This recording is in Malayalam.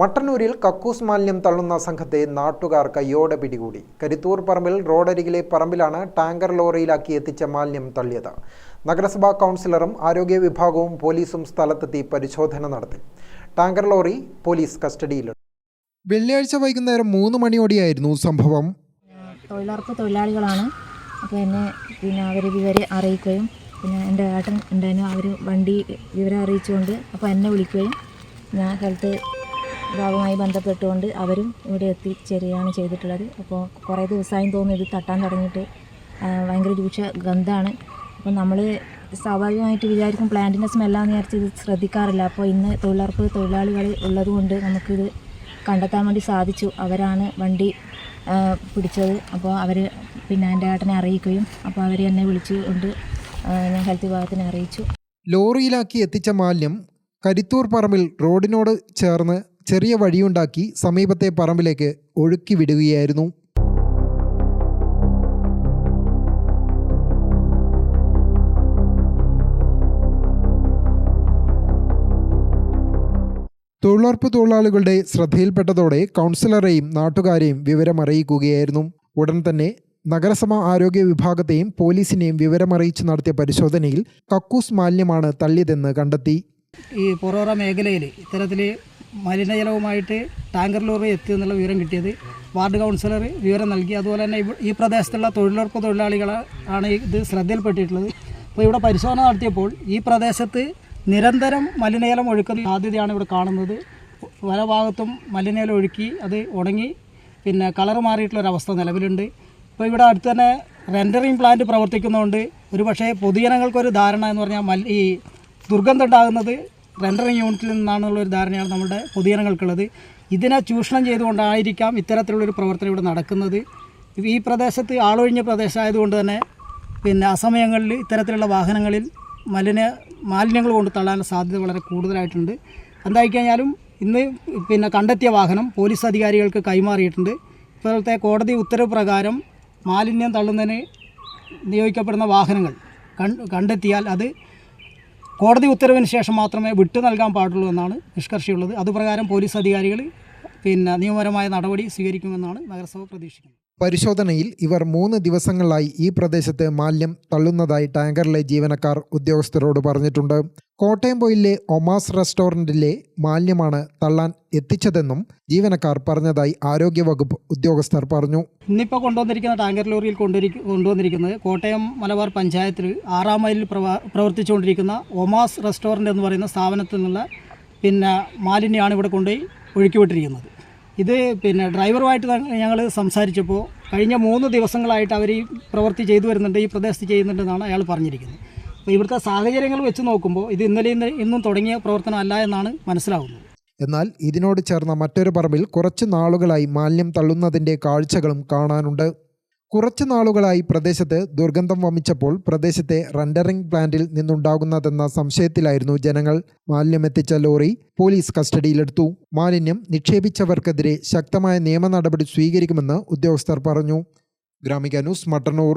മട്ടന്നൂരിൽ കക്കൂസ് മാലിന്യം തള്ളുന്ന സംഘത്തെ നാട്ടുകാർ കയ്യോടെ പിടികൂടി. കരുത്തൂർ പറമ്പിൽ റോഡരികിലെ പറമ്പിലാണ് ടാങ്കർ ലോറിയിലാക്കി എത്തിച്ച മാലിന്യം തള്ളിയത്. നഗരസഭാ കൗൺസിലറും ആരോഗ്യ വിഭാഗവും പോലീസും സ്ഥലത്തെത്തി പരിശോധന നടത്തി. ടാങ്കർ ലോറി പോലീസ് കസ്റ്റഡിയിലെടുത്തു വെള്ളിയാഴ്ച വൈകുന്നേരം മൂന്ന് മണിയോടെയായിരുന്നു സംഭവം. തൊഴിലുറപ്പ് തൊഴിലാളികളാണ്. അപ്പോൾ എന്നെ പിന്നെ അവർ വിവരം അറിയിക്കുകയും പിന്നെ എന്റെ ഏട്ടൻ ഉണ്ടായിരുന്നു. അവർ വണ്ടി വിവരം അറിയിച്ചുകൊണ്ട് അപ്പോൾ എന്നെ വിളിക്കുകയും ഞാൻ ഹെൽത്ത് വിഭാഗവുമായി ബന്ധപ്പെട്ടുകൊണ്ട് അവരും ഇവിടെ എത്തിച്ചേരുകയാണ് ചെയ്തിട്ടുള്ളത്. അപ്പോൾ കുറേ ദിവസമായി തോന്നുന്നു ഇത് തട്ടാൻ തുടങ്ങിയിട്ട്. ഭയങ്കര രൂക്ഷ ഗന്ധമാണ് അപ്പോൾ നമ്മൾ സ്വാഭാവികമായിട്ട് വിചാരിക്കും പ്ലാന്റിന്റെ സ്മെല്ലാന്ന് വിചാരിച്ച് ഇത് ശ്രദ്ധിക്കാറില്ല. അപ്പോൾ ഇന്ന് തൊഴിലുറപ്പ് തൊഴിലാളികൾ ഉള്ളതുകൊണ്ട് നമുക്കിത് കണ്ടെത്താൻ വേണ്ടി സാധിച്ചു. അവരാണ് വണ്ടി പിടിച്ചത്. അപ്പോൾ അവർ പിന്നെ എന്റെ ഏട്ടനെ അറിയിക്കുകയും അപ്പോൾ അവർ എന്നെ വിളിച്ചു കൊണ്ട് ഞാൻ ഹെൽത്ത് വിഭാഗത്തിനെ അറിയിച്ചു. ലോറിയിലാക്കി എത്തിച്ച മാലിന്യം കരിത്തൂർ പറമ്പിൽ റോഡിനോട് ചേർന്ന് ചെറിയ വഴിയുണ്ടാക്കി സമീപത്തെ പറമ്പിലേക്ക് ഒഴുക്കി വിടുകയായിരുന്നു. തൊഴിലുറപ്പ് തൊഴിലാളികളുടെ ശ്രദ്ധയിൽപ്പെട്ടതോടെ കൗൺസിലറെയും നാട്ടുകാരെയും വിവരമറിയിക്കുകയായിരുന്നു. ഉടൻ തന്നെ നഗരസഭ ആരോഗ്യ വിഭാഗത്തെയും പോലീസിനെയും വിവരമറിയിച്ച് നടത്തിയ പരിശോധനയിൽ കക്കൂസ് മാലിന്യമാണ് തള്ളിയതെന്ന് കണ്ടെത്തി. ഈ പൊറോറ മേഖലയിൽ ഇത്തരത്തിൽ മലിനജലവുമായിട്ട് ടാങ്കർ ലോറി എത്തി എന്നുള്ള വിവരം കിട്ടിയത് വാർഡ് കൗൺസിലർ വിവരം നൽകി. അതുപോലെ തന്നെ ഈ പ്രദേശത്തുള്ള തൊഴിലുറപ്പ് തൊഴിലാളികൾ ആണ് ഇത് ശ്രദ്ധയിൽപ്പെട്ടിട്ടുള്ളത്. അപ്പോൾ ഇവിടെ പരിശോധന നടത്തിയപ്പോൾ ഈ പ്രദേശത്ത് നിരന്തരം മലിനജലം ഒഴുക്കുന്ന സാധ്യതയാണ് ഇവിടെ കാണുന്നത്. പല ഭാഗത്തും മലിനജലം ഒഴുക്കി അത് ഉണങ്ങി പിന്നെ കളർ മാറിയിട്ടുള്ളൊരവസ്ഥ നിലവിലുണ്ട്. ഇപ്പോൾ ഇവിടെ അടുത്ത് തന്നെ റെൻഡറിങ് പ്ലാന്റ് പ്രവർത്തിക്കുന്നതുകൊണ്ട് ഒരു പക്ഷേ പൊതുജനങ്ങൾക്കൊരു ധാരണ എന്ന് പറഞ്ഞാൽ മൽ ഈ ദുർഗന്ധം ഉണ്ടാകുന്നത് റെൻഡറിങ് യൂണിറ്റിൽ നിന്നാണെന്നുള്ള ഒരു ധാരണയാണ് നമ്മുടെ പൊതുജനങ്ങൾക്കുള്ളത്. ഇതിനെ ചൂഷണം ചെയ്തുകൊണ്ടായിരിക്കാം ഇത്തരത്തിലുള്ളൊരു പ്രവർത്തനം ഇവിടെ നടക്കുന്നത്. ഈ പ്രദേശത്ത് ആളൊഴിഞ്ഞ പ്രദേശമായതുകൊണ്ട് തന്നെ പിന്നെ അസമയങ്ങളിൽ ഇത്തരത്തിലുള്ള വാഹനങ്ങളിൽ മലിന മാലിന്യങ്ങൾ കൊണ്ട് തള്ളാനുള്ള സാധ്യത വളരെ കൂടുതലായിട്ടുണ്ട്. എന്തായി കഴിഞ്ഞാലും ഇന്ന് പിന്നെ കണ്ടെത്തിയ വാഹനം പോലീസ് അധികാരികൾക്ക് കൈമാറിയിട്ടുണ്ട്. ഇപ്പോഴത്തെ കോടതി ഉത്തരവ് പ്രകാരം മാലിന്യം തള്ളുന്നതിന് നിയോഗിക്കപ്പെടുന്ന വാഹനങ്ങൾ കണ്ടെത്തിയാൽ അത് കോടതി ഉത്തരവിന് ശേഷം മാത്രമേ വിട്ടു നൽകാൻ പാടുള്ളൂ എന്നാണ് നിഷ്കർഷയുള്ളത്. അതുപ്രകാരം പോലീസ് അധികാരികൾ പിന്നെ നിയമപരമായ നടപടി സ്വീകരിക്കുമെന്നാണ് നഗരസഭ പ്രതീക്ഷിക്കുന്നത്. പരിശോധനയിൽ ഇവർ മൂന്ന് ദിവസങ്ങളായി ഈ പ്രദേശത്ത് മാലിന്യം തള്ളുന്നതായി ടാങ്കറിലെ ജീവനക്കാർ ഉദ്യോഗസ്ഥരോട് പറഞ്ഞിട്ടുണ്ട്. കോട്ടയം പോയിലെ ഒമാസ് റെസ്റ്റോറന്റിലെ മാലിന്യമാണ് തള്ളാൻ എത്തിച്ചതെന്നും ജീവനക്കാർ പറഞ്ഞതായി ആരോഗ്യവകുപ്പ് ഉദ്യോഗസ്ഥർ പറഞ്ഞു. ഇന്നിപ്പോൾ കൊണ്ടുവന്നിരിക്കുന്ന ടാങ്കർ ലോറിയിൽ കൊണ്ടുവന്നിരിക്കുന്നത് കോട്ടയം മലബാർ പഞ്ചായത്തിൽ ആറാം മൈലിൽ പ്രവ പ്രവർത്തിച്ചുകൊണ്ടിരിക്കുന്ന ഒമാസ് റെസ്റ്റോറന്റ് എന്ന് പറയുന്ന സ്ഥാപനത്തിൽ നിന്നുള്ള പിന്നെ മാലിന്യമാണ് ഇവിടെ കൊണ്ടുപോയി ഒഴുക്കിവിട്ടിരിക്കുന്നത്. ഇത് പിന്നെ ഡ്രൈവറുമായിട്ട് ഞങ്ങൾ സംസാരിച്ചപ്പോൾ കഴിഞ്ഞ മൂന്ന് ദിവസങ്ങളായിട്ട് അവർ ഈ പ്രവൃത്തി ചെയ്തു വരുന്നുണ്ട് ഈ പ്രദേശത്ത് ചെയ്യുന്നുണ്ടെന്നാണ് അയാൾ പറഞ്ഞിരിക്കുന്നത്. അപ്പോൾ ഇവിടുത്തെ സാഹചര്യങ്ങൾ വെച്ച് നോക്കുമ്പോൾ ഇത് ഇന്നലെ ഇന്ന് തുടങ്ങിയ പ്രവർത്തനമല്ല എന്നാണ് മനസ്സിലാവുന്നത്. എന്നാൽ ഇതിനോട് ചേർന്ന മറ്റൊരു പറമ്പിൽ കുറച്ച് നാളുകളായി മാലിന്യം തള്ളുന്നതിന്റെ കാഴ്ചകളും കാണാനുണ്ട്. കുറച്ചു നാളുകളായി പ്രദേശത്ത് ദുർഗന്ധം വമിച്ചപ്പോൾ പ്രദേശത്തെ റണ്ടറിംഗ് പ്ലാന്റിൽ നിന്നുണ്ടാകുന്നതെന്ന സംശയത്തിലായിരുന്നു ജനങ്ങൾ. മാലിന്യമെത്തിച്ച ലോറി പോലീസ് കസ്റ്റഡിയിലെടുത്തു. മാലിന്യം നിക്ഷേപിച്ചവർക്കെതിരെ ശക്തമായ നിയമ നടപടി സ്വീകരിക്കുമെന്ന് ഉദ്യോഗസ്ഥർ പറഞ്ഞു. ഗ്രാമിക ന്യൂസ് മട്ടന്നൂർ.